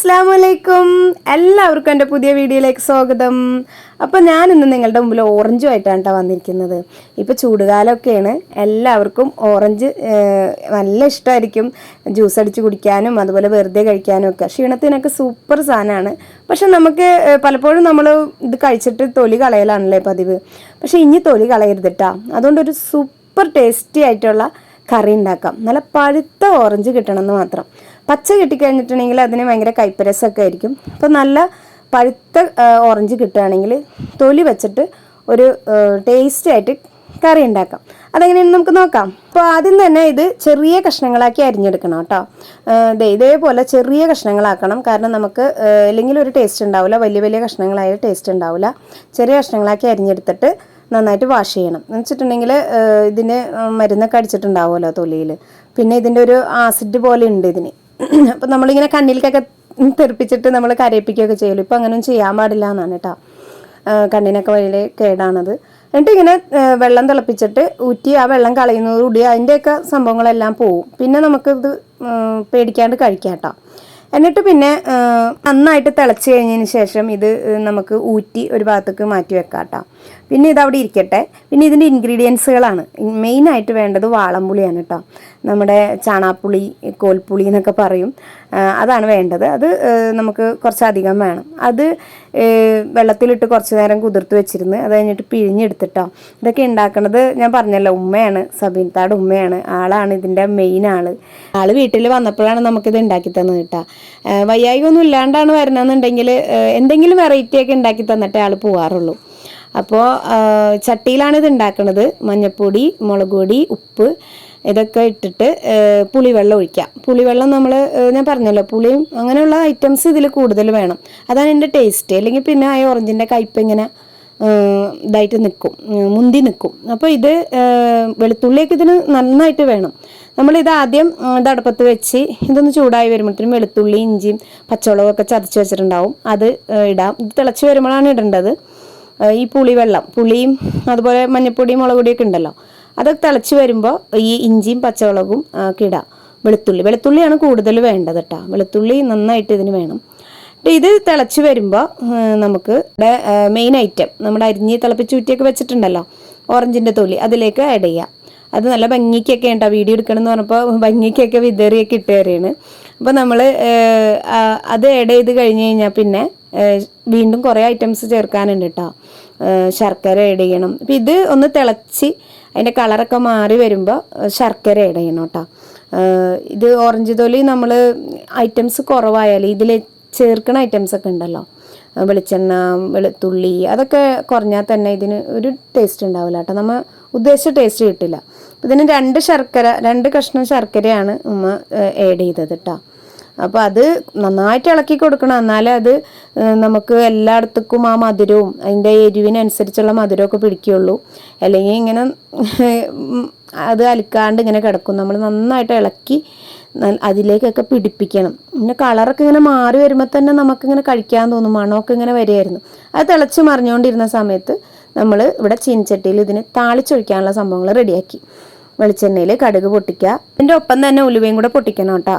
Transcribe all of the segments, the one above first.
അസ്സാം വലൈക്കും എല്ലാവർക്കും എന്റെ പുതിയ വീഡിയോയിലേക്ക് സ്വാഗതം. അപ്പോൾ ഞാൻ ഇന്ന് നിങ്ങളുടെ മുമ്പിൽ ഓറഞ്ചുമായിട്ടാണ് കേട്ടോ വന്നിരിക്കുന്നത്. ഇപ്പോൾ ചൂടുകാലമൊക്കെയാണ്. എല്ലാവർക്കും ഓറഞ്ച് നല്ല ഇഷ്ടമായിരിക്കും. ജ്യൂസ് അടിച്ച് കുടിക്കാനും അതുപോലെ വെറുതെ കഴിക്കാനും ഒക്കെ. ക്ഷീണത്തിനൊക്കെ സൂപ്പർ സാധനമാണ്. പക്ഷെ നമുക്ക് പലപ്പോഴും നമ്മൾ ഇത് കഴിച്ചിട്ട് തൊലി കളയലാണല്ലേ പതിവ്. പക്ഷെ ഇനി തൊലി കളയരുത് കേട്ടോ അതുകൊണ്ടൊരു സൂപ്പർ ടേസ്റ്റി ആയിട്ടുള്ള കറി ഉണ്ടാക്കാം. നല്ല പഴുത്ത ഓറഞ്ച് കിട്ടണമെന്ന് മാത്രം. പച്ച കിട്ടിക്കഴിഞ്ഞിട്ടുണ്ടെങ്കിൽ അതിന് ഭയങ്കര കൈപ്പരസമൊക്കെ ആയിരിക്കും. അപ്പോൾ നല്ല പഴുത്ത ഓറഞ്ച് കിട്ടുകയാണെങ്കിൽ തൊലി വെച്ചിട്ട് ഒരു ടേസ്റ്റി ആയിട്ട് കറി ഉണ്ടാക്കാം. അതെങ്ങനെയാണ് നമുക്ക് നോക്കാം. അപ്പോൾ ആദ്യം തന്നെ ഇത് ചെറിയ കഷ്ണങ്ങളാക്കി അരിഞ്ഞെടുക്കണം കേട്ടോ. ഇതേപോലെ ചെറിയ കഷ്ണങ്ങളാക്കണം. കാരണം നമുക്ക് അല്ലെങ്കിൽ ഒരു ടേസ്റ്റ് ഉണ്ടാവില്ല. വലിയ വലിയ കഷ്ണങ്ങളായ ടേസ്റ്റ് ഉണ്ടാവില്ല. ചെറിയ കഷ്ണങ്ങളാക്കി അരിഞ്ഞെടുത്തിട്ട് നന്നായിട്ട് വാഷ് ചെയ്യണം. എന്ന് വെച്ചിട്ടുണ്ടെങ്കിൽ ഇതിന് മരുന്നൊക്കെ അടിച്ചിട്ടുണ്ടാവുമല്ലോ തൊലിയിൽ. പിന്നെ ഇതിന്റെ ഒരു ആസിഡ് പോലെ ഉണ്ട് ഇതിന്. അപ്പം നമ്മളിങ്ങനെ കണ്ണിലേക്കൊക്കെ തെറിപ്പിച്ചിട്ട് നമ്മൾ കരയിപ്പിക്കുകയൊക്കെ ചെയ്യുമല്ലോ ഇപ്പം അങ്ങനെയൊന്നും ചെയ്യാൻ പാടില്ല എന്നാണ് കേട്ടോ കണ്ണിനൊക്കെ വലിയ കേടാണത്. എന്നിട്ട് ഇങ്ങനെ വെള്ളം തിളപ്പിച്ചിട്ട് ഊറ്റി ആ വെള്ളം കളയുന്നതോടുകൂടി അതിന്റെയൊക്കെ സംഭവങ്ങളെല്ലാം പോവും. പിന്നെ നമുക്കിത് പേടിക്കാണ്ട് കഴിക്കാം കേട്ടോ എന്നിട്ട് പിന്നെ നന്നായിട്ട് തിളച്ച് കഴിഞ്ഞതിന് ശേഷം ഇത് നമുക്ക് ഊറ്റി ഒരു ഭാഗത്തേക്ക് മാറ്റി വെക്കാം കേട്ടോ പിന്നെ ഇത് അവിടെ ഇരിക്കട്ടെ. പിന്നെ ഇതിന്റെ ഇൻഗ്രീഡിയൻസുകളാണ്. മെയിനായിട്ട് വേണ്ടത് വാളംപുളിയാണ് കേട്ടോ. നമ്മുടെ ചാണാപ്പുളി കോൽപ്പുളി എന്നൊക്കെ പറയും. അതാണ് വേണ്ടത്. അത് നമുക്ക് കുറച്ചധികം വേണം. അത് വെള്ളത്തിലിട്ട് കുറച്ച് നേരം കുതിർത്ത് വെച്ചിരുന്ന് അത് കഴിഞ്ഞിട്ട് പിഴിഞ്ഞെടുത്തിട്ടോ. ഇതൊക്കെ ഉണ്ടാക്കുന്നത് ഞാൻ പറഞ്ഞല്ലോ ഉമ്മയാണ് സബീൻതാട് ഉമ്മയാണ് ആളാണ് ഇതിന്റെ മെയിൻ ആൾ. ആൾ വീട്ടിൽ വന്നപ്പോഴാണ് നമുക്കിത് ഉണ്ടാക്കി തന്നത് കേട്ടോ. വയ്യായിക ഒന്നും ഇല്ലാണ്ടാണ് വരണമെന്നുണ്ടെങ്കിൽ എന്തെങ്കിലും വെറൈറ്റി ഒക്കെ ഉണ്ടാക്കി തന്നിട്ടേ ആൾ പോവാറുള്ളൂ. അപ്പോൾ ചട്ടിയിലാണ് ഇത് ഉണ്ടാക്കുന്നത് മഞ്ഞൾപ്പൊടി മുളക് പൊടി ഉപ്പ് ഇതൊക്കെ ഇട്ടിട്ട് പുളിവെള്ളം ഒഴിക്കാം. പുളിവെള്ളം നമ്മൾ ഞാൻ പറഞ്ഞല്ലോ പുളിയും അങ്ങനെയുള്ള ഐറ്റംസ് ഇതിൽ കൂടുതൽ വേണം. അതാണ് എന്റെ ടേസ്റ്റ് അല്ലെങ്കിൽ പിന്നെ ആ ഓറഞ്ചിന്റെ കയ്പ് ഇങ്ങനെ ഇതായിട്ട് നിൽക്കും മുന്തി നിൽക്കും അപ്പോൾ ഇത് വെളുത്തുള്ളിയൊക്കെ ഇതിന് നന്നായിട്ട് വേണം. നമ്മളിത് ആദ്യം ഇത് വെച്ച് ഇതൊന്ന് ചൂടായി വരുമ്പോഴത്തേനും വെളുത്തുള്ളി ഇഞ്ചിയും പച്ചമുളകൊക്കെ ചതച്ച് വെച്ചിട്ടുണ്ടാവും. അത് ഇടാം. ഇത് തിളച്ച് വരുമ്പോഴാണ് ഇടേണ്ടത്. ഈ പുളിവെള്ളം പുളിയും അതുപോലെ മഞ്ഞപ്പൊടിയും മുളക് പൊടിയൊക്കെ ഉണ്ടല്ലോ. അതൊക്കെ തിളച്ച് വരുമ്പോൾ ഈ ഇഞ്ചിയും പച്ചമുളകും ഒക്കെ ഇടാം. വെളുത്തുള്ളി. വെളുത്തുള്ളിയാണ് കൂടുതൽ വേണ്ടത് കേട്ടോ. വെളുത്തുള്ളി നന്നായിട്ട് ഇതിന് വേണം. ഇത് തിളച്ച് വരുമ്പോൾ നമുക്ക് ഇവിടെ മെയിൻ ഐറ്റം നമ്മുടെ അരിഞ്ഞ് തിളപ്പിച്ച് ഊറ്റിയൊക്കെ വെച്ചിട്ടുണ്ടല്ലോ. ഓറഞ്ചിന്റെ തൊലി അതിലേക്ക് ആഡ് ചെയ്യാം. അത് നല്ല ഭംഗിക്കൊക്കെ ഉണ്ടോ? വീഡിയോ എടുക്കണം എന്ന് പറഞ്ഞപ്പോൾ ഭംഗിക്കൊക്കെ വിതറിയൊക്കെ ഇട്ട് കയറിയാണ് അപ്പോൾ നമ്മൾ അത് ആഡ് ചെയ്ത് കഴിഞ്ഞ് കഴിഞ്ഞാൽ പിന്നെ വീണ്ടും കുറേ ഐറ്റംസ് ചേർക്കാനുണ്ട് കേട്ടോ ശർക്കര ആഡ് ചെയ്യണം. അപ്പം ഇത് ഒന്ന് തിളച്ച് അതിന്റെ കളറൊക്കെ മാറി വരുമ്പോൾ ശർക്കര ആഡ് ചെയ്യണം കേട്ടോ ഇത് ഓറഞ്ച് തൊലി നമ്മൾ ഐറ്റംസ് കുറവായാൽ ഇതിൽ ചേർക്കണ ഐറ്റംസ് ഒക്കെ ഉണ്ടല്ലോ. വെളിച്ചെണ്ണ വെളുത്തുള്ളി അതൊക്കെ കുറഞ്ഞാൽ തന്നെ ഇതിന് ഒരു ടേസ്റ്റ് ഉണ്ടാവില്ല കേട്ടോ നമ്മൾ ഉദ്ദേശിച്ച ടേസ്റ്റ് കിട്ടില്ല. ഇതിന് രണ്ട് ശർക്കര രണ്ട് കഷ്ണം ശർക്കരയാണ് ഉമ്മ ആഡ് ചെയ്തത് കേട്ടോ അപ്പോൾ അത് നന്നായിട്ട് ഇളക്കി കൊടുക്കണം. എന്നാലേ അത് നമുക്ക് എല്ലായിടത്തേക്കും ആ മധുരവും അതിന്റെ എരിവിനനുസരിച്ചുള്ള മധുരമൊക്കെ പിടിക്കുകയുള്ളൂ. അല്ലെങ്കിൽ ഇങ്ങനെ അത് അലക്കാണ്ട് ഇങ്ങനെ കിടക്കും. നമ്മൾ നന്നായിട്ട് ഇളക്കി അതിലേക്കൊക്കെ പിടിപ്പിക്കണം. പിന്നെ കളറൊക്കെ ഇങ്ങനെ മാറി വരുമ്പോൾ തന്നെ നമുക്കിങ്ങനെ കഴിക്കാൻ തോന്നും. മണമൊക്കെ ഇങ്ങനെ വരികയായിരുന്നു. അത് തിളച്ച് മറിഞ്ഞുകൊണ്ടിരുന്ന സമയത്ത് നമ്മൾ ഇവിടെ ചീനച്ചട്ടിയിൽ ഇതിന് താളിച്ചൊഴിക്കാനുള്ള സംഭവങ്ങൾ റെഡിയാക്കി. വെളിച്ചെണ്ണയിൽ കടുക് പൊട്ടിക്കുക. അതിന്റെ ഒപ്പം തന്നെ ഉലുവയും കൂടെ പൊട്ടിക്കണം കേട്ടോ.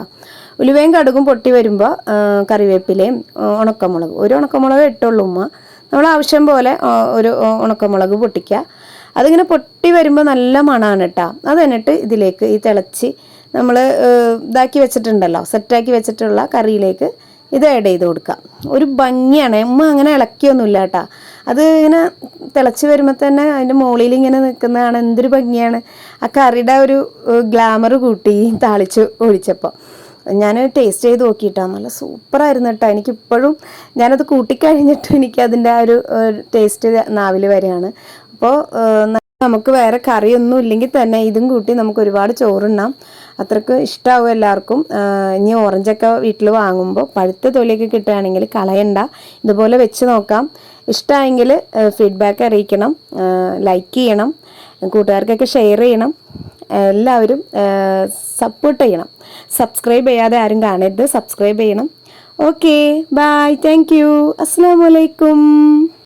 ഉലുവയും കടുകും പൊട്ടി വരുമ്പോൾ കറിവേപ്പിലയും ഉണക്കമുളക്. ഒരു ഉണക്കമുളക് ഇട്ടുള്ളൂ ഉമ്മ. നമ്മൾ ആവശ്യം പോലെ ഒരു ഉണക്കമുളക് പൊട്ടിക്കുക അതിങ്ങനെ പൊട്ടി വരുമ്പോൾ നല്ല മണമാണ് കേട്ടോ അത് എന്നിട്ട് ഇതിലേക്ക് ഈ തിളച്ച് നമ്മൾ ഇതാക്കി വെച്ചിട്ടുണ്ടല്ലോ സെറ്റാക്കി വെച്ചിട്ടുള്ള കറിയിലേക്ക് ഇത് ആഡ് ചെയ്ത് കൊടുക്കുക ഒരു ഭംഗിയാണ്. ഉമ്മ അങ്ങനെ ഇളക്കിയൊന്നുമില്ല കേട്ടോ അത് ഇങ്ങനെ തിളച്ച് വരുമ്പോൾ തന്നെ അതിന്റെ മുകളിൽ ഇങ്ങനെ നിൽക്കുന്നതാണ് എന്തൊരു ഭംഗിയാണ്. ആ കറിയുടെ ഒരു ഗ്ലാമർ കൂട്ടി താളിച്ച് ഒഴിച്ചപ്പോൾ ഞാൻ ടേസ്റ്റ് ചെയ്ത് നോക്കിയിട്ടാണ് നല്ല സൂപ്പറായിരുന്നു കേട്ടോ. എനിക്കിപ്പോഴും ഞാനത് കൂട്ടിക്കഴിഞ്ഞിട്ട് എനിക്ക് അതിന്റെ ആ ഒരു ടേസ്റ്റ് നാവിൽ വരെയാണ്. അപ്പോൾ നമുക്ക് വേറെ കറിയൊന്നും ഇല്ലെങ്കിൽ തന്നെ ഇതും കൂട്ടി നമുക്ക് ഒരുപാട് ചോറുണ്ണാം. അത്രയ്ക്ക് ഇഷ്ടമാവും എല്ലാവർക്കും. ഇനി ഓറഞ്ചൊക്കെ വീട്ടിൽ വാങ്ങുമ്പോൾ പഴുത്ത തൊലിയൊക്കെ കിട്ടുകയാണെങ്കിൽ കളയണ്ട. ഇതുപോലെ വെച്ച് നോക്കാം. ഇഷ്ടമായെങ്കിൽ ഫീഡ്ബാക്ക് അറിയിക്കണം. ലൈക്ക് ചെയ്യണം. കൂട്ടുകാർക്കൊക്കെ ഷെയർ ചെയ്യണം. എല്ലാവരും സപ്പോർട്ട് ചെയ്യണം. സബ്സ്ക്രൈബ് ചെയ്യാതെ ആരും കാണരുത്. സബ്സ്ക്രൈബ് ചെയ്യണം. ഓക്കെ ബായ് താങ്ക് യു അസ്സാം വലൈക്കും